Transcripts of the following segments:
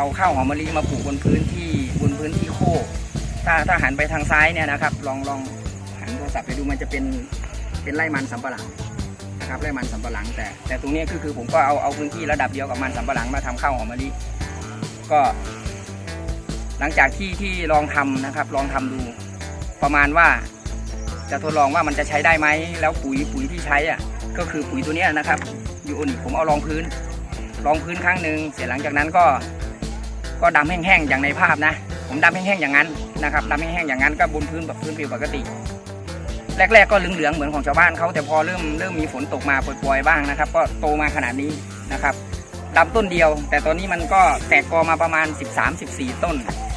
เอาข้าวหอมมะลิมาปลูกบนพื้นที่บนพื้นที่โคกถ้าถ้าหันไปทางซ้ายเนี่ยนะครับ ลองลองหันโทรศัพท์ไปดูมันจะเป็นเป็นไร่มันสำปะหลังนะครับไร่มันสำปะหลัง แต่แต่ตรงนี้ยก็คือผมก็เอาเอาพื้นที่ระดับเดียวกับมันสำปะหลังมาทำข้าวหอมมะลิก็ หลังจากที่ที่ลองทำนะครับ ลองทำดู ประมาณว่าจะทดลองว่ามันจะใช้ได้ไหมแล้วปุ๋ยปุ๋ยที่ใช้อะก็คือปุ๋ยตัวเนี้ยนะครับยูโอนิผมเอารองพื้นรองพื้นครั้งหนึ่งเสร็จหลังจากนั้นก็ ก็ดำแห้งๆอย่างในภาพนะ ผมดำแห้งๆอย่างนั้นนะครับดำแห้งๆอย่างนั้นก็บนพื้นแบบพื้นผิวปกติ แรกๆก็เหลืองๆเหมือนของชาวบ้านเขาแต่พอเริ่มเริ่มมีฝนตกมาปล่อยๆบ้างนะครับ ก็โตมาขนาดนี้นะครับดำต้นเดียว แต่ตอนนี้มันก็แตกกอมาประมาณ 13-14 ต้น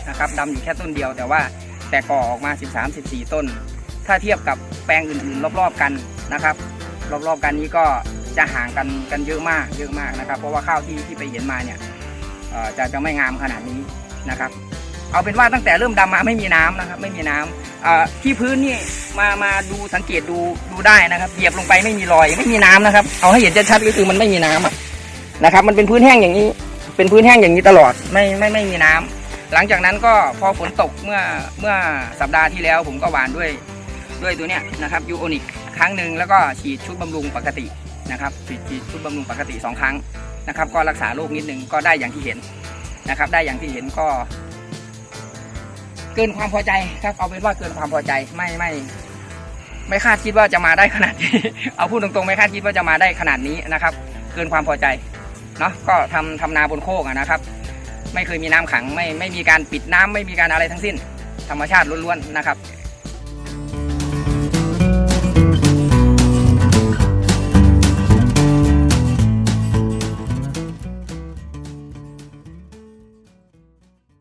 นะครับดำอยู่แค่ต้นเดียว แต่ว่าแตกกอออกมา 13-14 ต้น ถ้าเทียบกับแปลงอื่นๆ รอบๆกันนะครับรอบๆกันนี้ก็จะห่างกันกันเยอะมากเยอะมากนะครับ เพราะว่าข้าวที่ที่ไปเห็นมาเนี่ย จะจะไม่งามขนาดนี้นะครับ เอาเป็นว่าตั้งแต่เริ่มดำมาไม่มีน้ำนะครับ ไม่มีน้ำเอ่อที่พื้นนี่มามาดูสังเกตดูดูได้นะครับเหยียบลงไปไม่มีรอยไม่มีน้ำนะครับ เอาให้เห็นชัดๆก็คือมันไม่มีน้ำอะนะครับ มันเป็นพื้นแห้งอย่างนี้ เป็นพื้นแห้งอย่างนี้ตลอดไม่ไม่ไม่มีน้ำหลังจากนั้นก็พอฝนตกเมื่อเมื่อสัปดาห์ที่แล้ว ผมก็หวานด้วยด้วยตัวเนี้ยนะครับยูโอนิกครั้งหนึ่งแล้วก็ฉีดชุดบำรุงปกตินะครับฉีดฉีดชุดบำรุงปกติสองครั้ง นะครับ ก็รักษาโรคนิดนึงก็ได้อย่างที่เห็นนะครับ ได้อย่างที่เห็นก็ เกินความพอใจครับเอาเป็นว่าเกินความพอใจไม่ไม่ไม่คาดคิดว่าจะมาได้ขนาดนี้ เอาพูดตรงๆไม่คาดคิดว่าจะมาได้ขนาดนี้นะครับ เกินความพอใจเนาะก็ทำทำนาบนโคกนะครับ ไม่เคยมีน้ำขังไม่ไม่มีการปิดน้ำไม่มีการอะไรทั้งสิ้น ธรรมชาติล้วนๆนะครับ